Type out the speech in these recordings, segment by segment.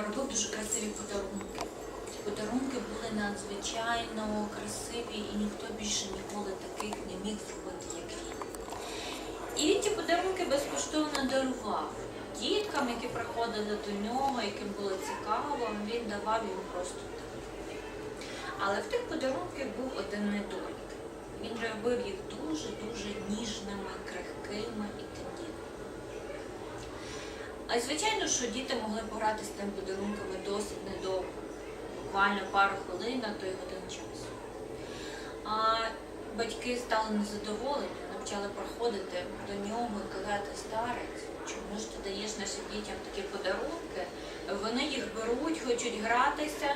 робив дуже красиві подарунки. Ці подарунки були надзвичайно красиві, і ніхто більше ніколи таких не міг зробити, як він. І він ті подарунки безкоштовно дарував. Діткам, які приходили до нього, яким було цікаво, він давав їм просто так. Але в тих подарунках був один недолік. Він робив їх дуже-дуже ніжними, крихкими. А звичайно, що діти могли пограти з тим подарунками досить недовго, буквально пару хвилин, а то й годин часу. А батьки стали незадоволені, почали приходити до нього і казати, старець, чому ж ти даєш нашим дітям такі подарунки? Вони їх беруть, хочуть гратися,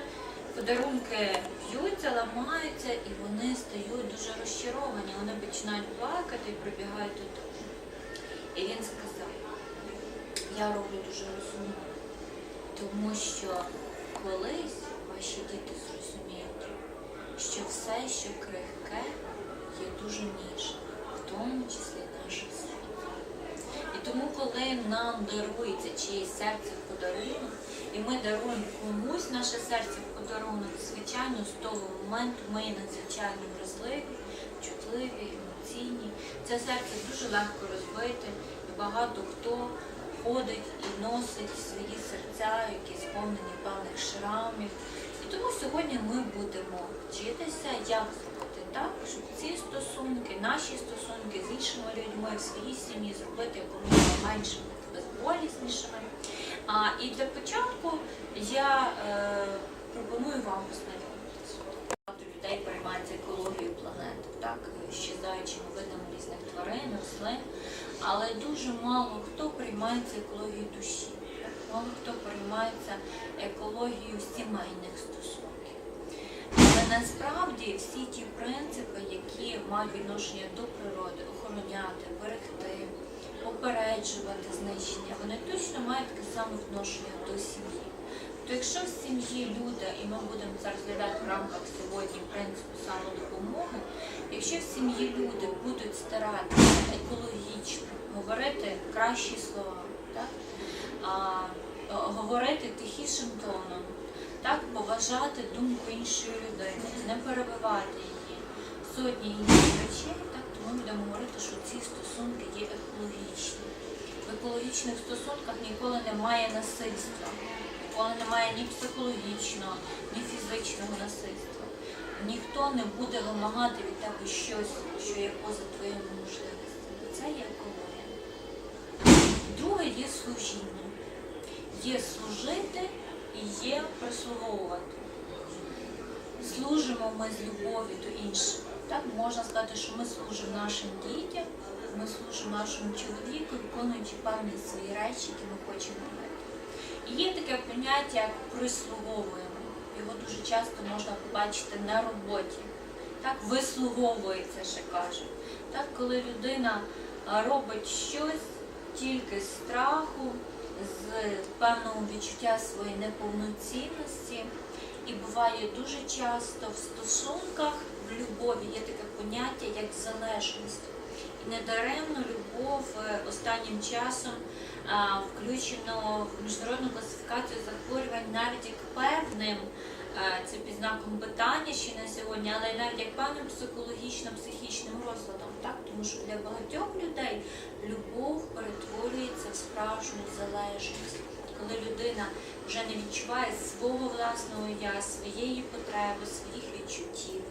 подарунки б'ються, ламаються, і вони стають дуже розчаровані. Вони починають плакати і прибігають додому. І він сказав, я роблю дуже розумно, тому що колись ваші діти зрозуміють, що все, що крихке, є дуже ніжне, в тому числі наше серце. І тому, коли нам дарується чиєсь серце в подарунок, і ми даруємо комусь наше серце в подарунок, звичайно, з того моменту ми надзвичайно вразливі, чутливі, емоційні. Це серце дуже легко розбити, і багато хто ходить і носить свої серця, які сповнені певних шрамів. І тому сьогодні ми будемо вчитися, як зробити так, щоб ці стосунки, наші стосунки з іншими людьми в своїй сім'ї зробити якомога меншими, безболіснішими. А, і для початку я е, пропоную вам познайомитися. Багато людей переймається екологією планети, так, щезаючими видами різних тварин, рослин, але дуже мало хто приймається екологією душі, мало хто приймається екологією сімейних стосунків. Але насправді всі ті принципи, які мають відношення до природи, охороняти, берегти, попереджувати знищення, вони точно мають таке саме відношення до сім'ї. То якщо в сім'ї люди, і ми будемо це розглядати в рамках сьогодні принципу якщо в сім'ї люди будуть старатися екологічно говорити кращі слова, так? а, говорити тихішим тоном, так, поважати думку іншої людини, не перебивати її, сотні інших речей, так, то ми будемо говорити, що ці стосунки є екологічні. В екологічних стосунках ніколи немає насильства, ніколи немає ні психологічного, ні фізичного насильства. Ніхто не буде вимагати від тебе щось, що є поза твоїми можливостями. Це є екологія. Друге є служіння. Є служити і є прислуговувати. Служимо ми з любов'ю до інших. Так можна сказати, що ми служимо нашим дітям, ми служимо нашому чоловіку, виконуючи певні свої речі, які ми хочемо робити. І є таке поняття, як прислуговуємо. Його дуже часто можна побачити на роботі. Так, вислуговується, ще кажуть. Так, коли людина робить щось тільки з страху, з певного відчуття своєї неповноцінності. І буває дуже часто в стосунках, в любові є таке поняття, як залежність. Недаремно любов е, останнім часом включено в міжнародну класифікацію захворювань навіть як певним, е, це під знаком питання ще на сьогодні, але навіть як певним психологічно-психічним розладом. Так? Тому що для багатьох людей любов перетворюється в справжню залежність. Коли людина вже не відчуває свого власного я, своєї потреби, своїх відчуттів,